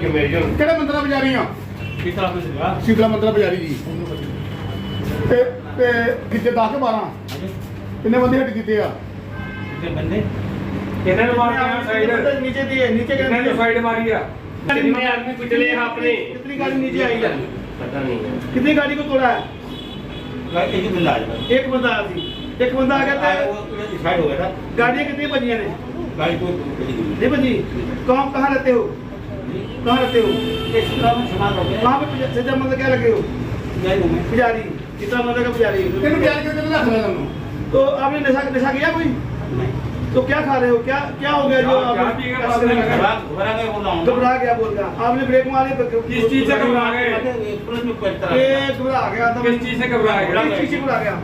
ਕੇ ਮੇਰੇ ਜੋ ਕਿਹੜੇ ਮੰਦਰਾਂ ਬਜਾਰੀ ਆ ਕਿਤਾ ਕੁਝ ਸੀਗਾ ਸ਼ੀਤਲਾ ਮੰਦਰਾਂ ਬਜਾਰੀ ਜੀ ਤੇ ਤੇ ਕਿੱਥੇ 10 ਕੇ 12 ਕਿੰਨੇ ਬੰਦੇ ਹੱਟ ਕੀਤੇ ਆ ਕਿਤੇ ਬੰਦੇ ਇਹਨਾਂ ਨੂੰ ਮਾਰ ਕੇ ਸਾਈਡ नीचे दिए नीचे ਇਹਨਾਂ ਨੂੰ ਸਾਈਡ ਮਾਰੀ ਆ कितनी आदमी पिछले आपने कितनी गाड़ी नीचे आई है पता नहीं है कितनी गाड़ी को तोड़ा है एक ही बंदा आया एक बंदा आया थी एक बंदा आ गया था था वो डिसाइड हो गया था गाड़ियाँ कितनी बजियां ने गाड़ी को नहीं बजी कहाँ कहाँ रहते हो कहाँ रहते हो कहाँ पे पुजा- सज्जा मतलब क्या लगे हो पुजारी कितना मतलब का पुजारी तेन पुजारी के कितना रख रहा तो आपने नशा नशा किया कोई तो क्या खा रहे हो क्या क्या हो गया जो क्या आप- पी के पास में लगा? घबरा गया बोल रहा आपने ब्रेक मारे तो किस चीज से घबरा गए ये घबरा गया था किस चीज से घबरा गए? किस चीज से घबरा गया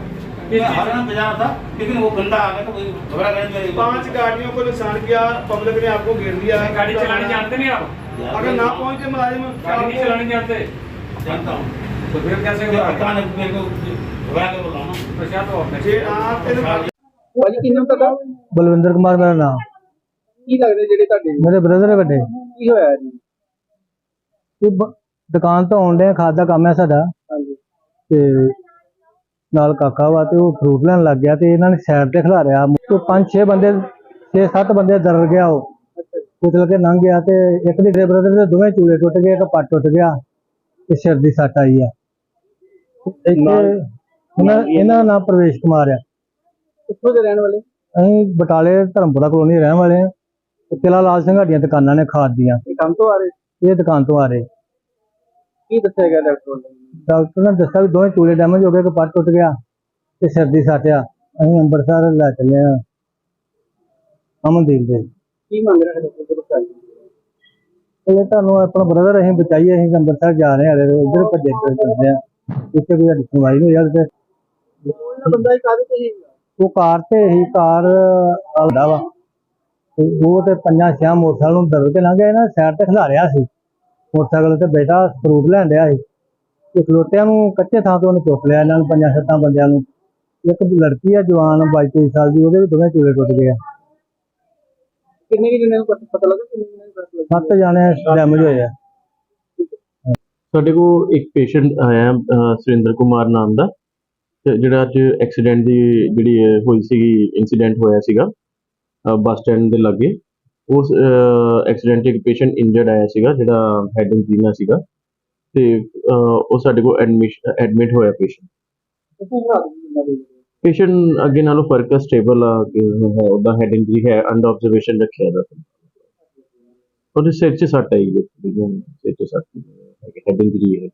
किस चीज से? था लेकिन वो बंदा आ गया तो वही घबरा गया मेरे पांच गाड़ियों को नुकसान किया पब्लिक ने आपको घेर दिया है गाड़ी चलानी जानते नहीं आप अगर ना पहुंचे मुलाजिम गाड़ी नहीं चलानी जानते जानता हूँ तो फिर कैसे मुझे घबरा पता गए? नहीं मेरे को घबरा के बोल रहा हूँ ना तो क्या तो आपने ਜੇ ਆਪ ਤੈਨੂੰ ਭਾਜੀ ਕਿੰਨਾ ਪਤਾ ਬਲਵਿੰਦਰ ਕੁਮਾਰ ਮੇਰਾ ਨਾਮ ਕੀ ਲੱਗਦੇ ਜਿਹੜੇ ਤੁਹਾਡੇ ਮੇਰੇ ਬ੍ਰਦਰ ਵੱਡੇ ਕੀ ਹੋਇਆ ਜੀ ਇਹ ਬ- ਦੁਕਾਨ ਤੋਂ ਆਉਂਦੇ ਖਾਦ ਦਾ ਕੰਮ ਹੈ ਸਾਡਾ ਹਾਂਜੀ ਤੇ ਨਾਲ ਕਾਕਾ ਵਾ ਤੇ ਉਹ ਫਰੂਟ ਲੈਣ ਲੱਗ ਗਿਆ ਤੇ ਇਹਨਾਂ ਨੇ ਸਾਈਡ ਤੇ ਖਿਲਾਰਿਆ ਤੇ ਪੰਜ ਛੇ ਬੰਦੇ ਛੇ ਸੱਤ ਬੰਦੇ ਡਰ ਗਿਆ ਉਹ ਕੁਚਲ ਕੇ ਲੰਘ ਗਿਆ ਤੇ ਇੱਕ ਦੇ ਬ੍ਰਦਰ ਦੇ ਦੋਵੇਂ ਚੂਲੇ ਟੁੱਟ ਗਏ ਇੱਕ ਪੱਟ ਟੁੱਟ ਗਿਆ ਤੇ ਸਿਰ ਦੀ ਸੱਟ ਆਈ ਆ। ਇੱਥੇ ਇਹਨਾਂ ਨਾਮ ਪ੍ਰਵੇਸ਼ ਕੁਮਾਰ ਆ। ਕਿੱਥੋਂ ਦੇ ਰਹਿਣ ਵਾਲੇ? ਅਸੀਂ ਬਟਾਲੇ ਧਰਮਪੁਰਾ ਕਲੋਨੀ ਰਹਿਣ ਵਾਲੇ ਆ। ਕਿਲਾ ਲਾਲ ਸਿੰਘ ਸਾਡੀਆਂ ਦੁਕਾਨਾਂ ਨੇ ਖਾਦ ਦੀਆਂ। ਇਹ ਕੰਮ ਤੋਂ ਆ ਰਹੇ? ਇਹ ਦੁਕਾਨ ਤੋਂ ਆ ਰਹੇ। ਕੀ ਦੱਸਿਆ ਗਿਆ ਡਾਕਟਰ ਵੱਲੋਂ? ਡਾਕਟਰ ਨੇ ਦੱਸਿਆ ਵੀ ਦੋਵੇਂ ਚੂਲੇ ਡੈਮੇਜ ਹੋ ਗਏ ਇੱਕ ਪੱਟ ਟੁੱਟ ਗਿਆ ਤੇ ਸਿਰ ਦੀ ਸੱਟ ਆ। ਅਸੀਂ ਅੰਮ੍ਰਿਤਸਰ ਲੈ ਚੱਲੇ ਆ। ਅਮਨਦੀਪ ਦੇ। ਕੀ ਮੰਗ ਰਹੇ ਕੋਲ ਚਾਹੀਏ ਇਹ ਤੁਹਾਨੂੰ ਆਪਣਾ ਬ੍ਰਦਰ ਅਸੀਂ ਬਚਾਈਏ ਅਸੀਂ ਅੰਮ੍ਰਿਤਸਰ ਜਾ ਰਹੇ ਹਾਂ ਉਧਰ ਭੱਜੇ ਫਿਰਦੇ ਆ ਇੱਥੇ ਕੋਈ ਸਾਡੀ ਸੁਣਵਾਈ ਨਹੀਂ ਹਾਲੇ ਤੇ ਬੰਦਾ ਹੀ ਕਾਹਦੇ ਤੇ ਸੀ ਉਹ ਕਾਰ ਤੇ ਹੀ ਕਾਰ ਆਉਂਦਾ ਵਾ। ਤੇ ਉਹ ਤੇ ਪੰਜਾਂ ਛਿਆਂ ਮੋਟਰਸਾਈਕਲ ਨੂੰ ਦਰੜ ਕੇ ਲੰਘ ਗਿਆ ਨਾ ਸਾਈਡ ਤੇ ਖਿਲਾਰਿਆ ਸੀ। ਮੋਟਰਸਾਈਕਲ ਤੇ ਬੇਟਾ ਫਰੂਟ ਲੈਣ ਡਿਆ ਸੀ। ਤੇ ਖਲੋਟਿਆਂ ਨੂੰ ਕੱਚੇ ਥਾਂ ਤੋਂ ਉਹਨੇ ਚੁੱਕ ਲਿਆ ਇਹਨਾਂ ਨੂੰ ਪੰਜਾਂ ਸੱਤਾਂ ਬੰਦਿਆਂ ਨੂੰ। ਇੱਕ ਲੜਕੀ ਆ ਜਵਾਨ 22 23 ਸਾਲ ਦੀ ਉਹਦੇ ਵੀ ਦੋਵੇਂ ਚੂਲੇ ਟੁੱਟ ਗਏ ਆ। ਕਿੰਨੇ ਕਿ ਜਣੇ ਨੂੰ ਪਤਾ ਪਤਾ ਲੱਗਾ ਕਿੰਨੇ ਜਣੇ ਨੂੰ ਪਤਾ ਲੱਗਾ? ਸੱਤ ਜਾਣੇ ਡੈਮੇਜ ਹੋਏ ਆ। ਸਾਡੇ ਕੋਲ ਇੱਕ ਪੇਸ਼ੈਂਟ ਆਇਆ ਅਹ ਸੁਰਿੰਦਰ ਕੁਮਾਰ ਨਾਮ ਦਾ ਤੇ ਜਿਹੜਾ ਅੱਜ ਐਕਸੀਡੈਂਟ ਦੀ ਜਿਹੜੀ ਇਹ ਹੋਈ ਸੀਗੀ ਇਨਸੀਡੈਂਟ ਹੋਇਆ ਸੀਗਾ ਬੱਸ ਸਟੈਂਡ ਦੇ ਲਾਗੇ ਉਸ ਐਕਸੀਡੈਂਟ 'ਚ ਇੱਕ ਪੇਸ਼ੈਂਟ ਇੰਜਰਡ ਆਇਆ ਸੀਗਾ ਜਿਹੜਾ ਹੈਡ ਇੰਜਰੀਨਾ ਸੀਗਾ ਤੇ ਅਹ, ਉਹ ਸਾਡੇ ਕੋਲ ਐਡਮਿਸ਼ਨ ਐਡਮਿਟ ਹੋਇਆ ਪੇਸ਼ੈਂਟ ਕਿੰਨੇ ਹਾਲਾਤ ਇਹਨਾਂ ਦੇ ਪੇਸ਼ੈਂਟ ਅੱਗੇ ਨਾਲੋਂ ਫ਼ਰਕ ਸਟੇਬਲ ਆ, ਕਿ ਹੈ ਉਹਦਾ ਹੈਡ ਇੰਜਰੀ ਹੈ ਅੰਡਰ ਆਬਜ਼ਰਵੇਸ਼ਨ ਰੱਖਿਆ ਦਾ ਉਹਦੇ ਸਿਰ 'ਚ ਸੱਟ ਆਈ ਹੈ ਸਿਰ 'ਚ ਸੱਟ ਹੈਡ ਇੰਜਰੀ ਹੈ।